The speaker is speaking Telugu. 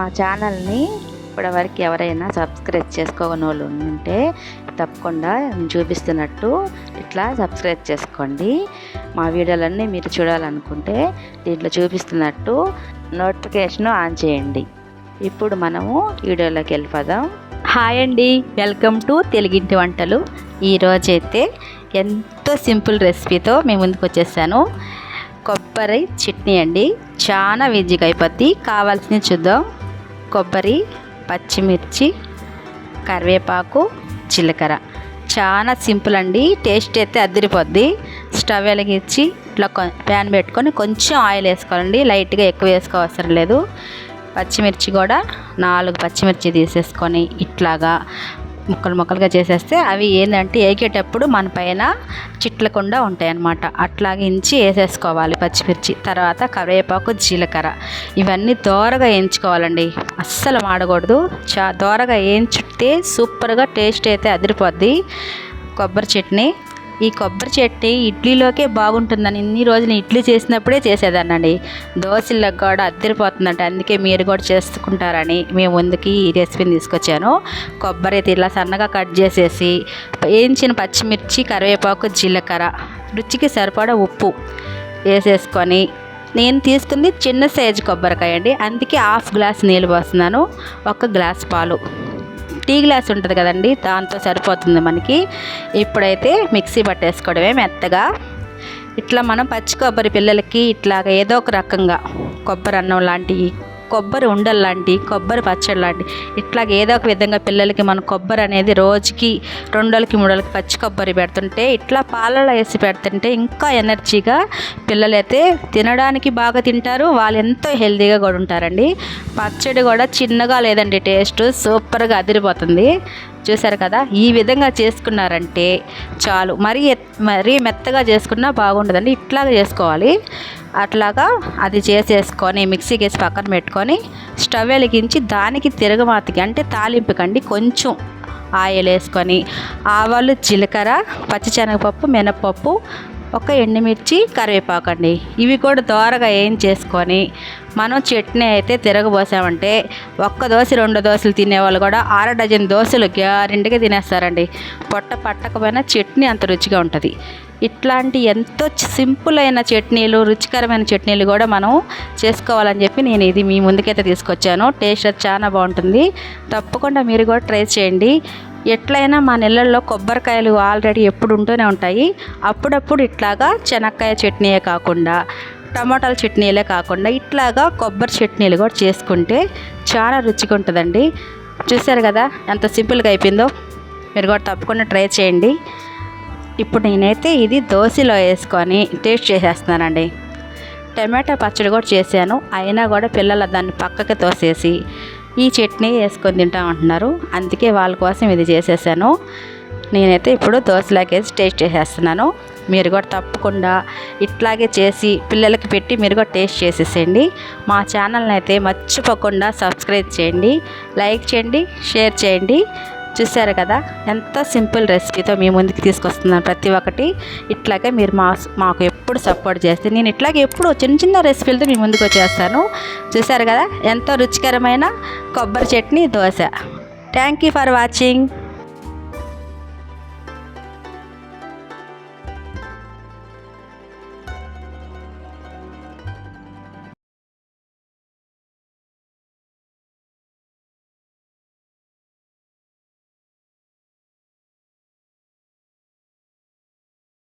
మా ఛానల్ని ఇప్పటివరకు ఎవరైనా సబ్స్క్రైబ్ చేసుకోని వాళ్ళు ఉంటే తప్పకుండా చూపిస్తున్నట్టు ఇట్లా సబ్స్క్రైబ్ చేసుకోండి. మా వీడియోలన్నీ మీరు చూడాలనుకుంటే దీంట్లో చూపిస్తున్నట్టు నోటిఫికేషన్ ఆన్ చేయండి. ఇప్పుడు మనము వీడియోలోకి వెళ్ళిపోదాం. హాయ్ అండి వెల్కమ్ టు తెలుగింటి వంటలు. ఈరోజైతే ఎంతో సింపుల్ రెసిపీతో మేము ముందుకు వచ్చేసాను. కొబ్బరి చట్నీ అండి. చాలా ఈజీగా అయిపోద్ది. కావాల్సినవి చూద్దాం. కొబ్బరి పచ్చిమిర్చి కరివేపాకు జీలకర్ర. చాలా సింపుల్ అండి. టేస్ట్ అయితే అదిరిపోద్ది. స్టవ్ వెలిగించి ఇట్లా ప్యాన్ పెట్టుకొని కొంచెం ఆయిల్ వేసుకోవాలండి. లైట్గా ఎక్కువ వేసుకోవసరం లేదు. పచ్చిమిర్చి కూడా నాలుగు పచ్చిమిర్చి తీసేసుకొని ఇట్లాగా ముక్కలు ముక్కలుగా చేసేస్తే అవి ఏంటంటే ఏకేటప్పుడు మన పైన చిట్లకుండా ఉంటాయి అన్నమాట అట్లాగే ఇంచి వేసేసుకోవాలి పచ్చిమిర్చి. తర్వాత కరివేపాకు జీలకర్ర. ఇవన్నీ దోరగా వేయించుకోవాలండి. అస్సలు మాడకూడదు. చా దోరగా వేయించితే సూపర్గా టేస్ట్ అయితే అదిరిపోద్ది. కొబ్బరి చట్నీ. ఈ కొబ్బరి చట్నీ ఇడ్లీలోకే బాగుంటుందని ఇన్ని రోజులు ఇడ్లీ చేసినప్పుడే చేసేదానండి దోశలకు కూడా అద్దరిపోతుందంట అందుకే మీరు కూడా చేసుకుంటారని మేము ముందుకి ఈ రెసిపీని తీసుకొచ్చాను. కొబ్బరి అయితే ఇలా సన్నగా కట్ చేసేసి వేయించిన పచ్చిమిర్చి కరివేపాకు జీలకర్ర రుచికి సరిపడా ఉప్పు వేసేసుకొని నేను తీసుకుంది చిన్న సైజు కొబ్బరికాయ అండి. అందుకే హాఫ్ గ్లాస్ నీళ్ళు పోస్తున్నాను. ఒక గ్లాస్ పాలు. టీ గ్లాస్ ఉంటుంది కదండి దాంతో సరిపోతుంది మనకి. ఇప్పుడైతే మిక్సీ పట్టేసుకోవడమే మెత్తగా. ఇట్లా మనం పచ్చి కొబ్బరి పిల్లలకి ఇట్లాగ ఏదో ఒక రకంగా కొబ్బరి అన్నం లాంటివి కొబ్బరి ఉండలు లాంటి కొబ్బరి పచ్చడి లాంటి ఇట్లాగ ఏదో ఒక విధంగా పిల్లలకి మన కొబ్బరి అనేది రోజుకి రెండోలకి మూడోలకి పచ్చి కొబ్బరి పెడుతుంటే ఇట్లా పాలలో వేసి పెడుతుంటే ఇంకా ఎనర్జీగా పిల్లలైతే తినడానికి బాగా తింటారు. వాళ్ళు ఎంతో హెల్తీగా కూడా ఉంటారండి. పచ్చడి కూడా చిన్నగా లేదండి టేస్ట్ సూపర్గా అదిరిపోతుంది. చూసారు కదా ఈ విధంగా చేసుకున్నారంటే చాలు. మరీ మరీ మెత్తగా చేసుకున్నా బాగుండదండి. ఇట్లాగా చేసుకోవాలి. అట్లాగా అది చేసేసుకొని మిక్సీకి వేసి పక్కన పెట్టుకొని స్టవ్ వెలిగించి దానికి తిరగమాతకి అంటే తాలింపుకండి కొంచెం ఆయిల్ వేసుకొని ఆవాలు జీలకర్ర పచ్చిశనగపప్పు మినపప్పు ఒక ఎండుమిర్చి కరివేపాకు అండి ఇవి కూడా దోరగా ఏం చేసుకొని మనం చట్నీ అయితే తిరగబోసామంటే ఒక్క దోశ రెండు దోశలు తినేవాళ్ళు కూడా అర డజన్ దోశలు గ్యారెంటీగా తినేస్తారండి. పొట్ట పట్టకపోయినా చట్నీ అంత రుచిగా ఉంటుంది. ఇట్లాంటి ఎంతో సింపుల్ అయిన చట్నీలు రుచికరమైన చట్నీలు కూడా మనం చేసుకోవాలని చెప్పి నేను ఇది మీ ముందుకైతే తీసుకొచ్చాను. టేస్ట్ అది చాలా బాగుంటుంది. తప్పకుండా మీరు కూడా ట్రై చేయండి. ఎట్లయినా మా నెలల్లో కొబ్బరికాయలు ఆల్రెడీ ఎప్పుడు ఉంటూనే ఉంటాయి. అప్పుడప్పుడు ఇట్లాగా చెనక్కాయ చట్నీయే కాకుండా టమాటాల చట్నీలే కాకుండా ఇట్లాగా కొబ్బరి చట్నీలు కూడా చేసుకుంటే చాలా రుచిగా ఉంటుందండి. చూశారు కదా ఎంత సింపుల్గా అయిపోయిందో? మీరు కూడా తప్పకుండా ట్రై చేయండి. ఇప్పుడు నేనైతే ఇది దోశలో వేసుకొని టేస్ట్ చేసేస్తున్నానండి. టమాటా పచ్చడి కూడా చేశాను. అయినా కూడా పిల్లలు దాన్ని పక్కకి తోసేసి ఈ చట్నీ వేసుకొని తింటామంటున్నారు అందుకే వాళ్ళ కోసం ఇది చేసేసాను. నేనైతే ఇప్పుడు దోశలాగేసి టేస్ట్ చేసేస్తున్నాను. మీరు కూడా తప్పకుండా ఇట్లాగే చేసి పిల్లలకి పెట్టి మీరు కూడా టేస్ట్ చేసేసేయండి. మా ఛానల్ని అయితే మర్చిపోకుండా సబ్స్క్రైబ్ చేయండి లైక్ చేయండి షేర్ చేయండి. చూసారు కదా ఎంత సింపుల్ రెసిపీతో మీ ముందుకు తీసుకొస్తున్నాను ప్రతి ఒక్కటి. ఇట్లాగే మీరు మా మాకు ఎప్పుడు సపోర్ట్ చేస్తే నేను ఇట్లాగే ఎప్పుడు చిన్న చిన్న రెసిపీలతో మీ ముందుకు వచ్చేస్తాను. చూసారు కదా ఎంతో రుచికరమైన కొబ్బరి chutney dosa. Thank you for watching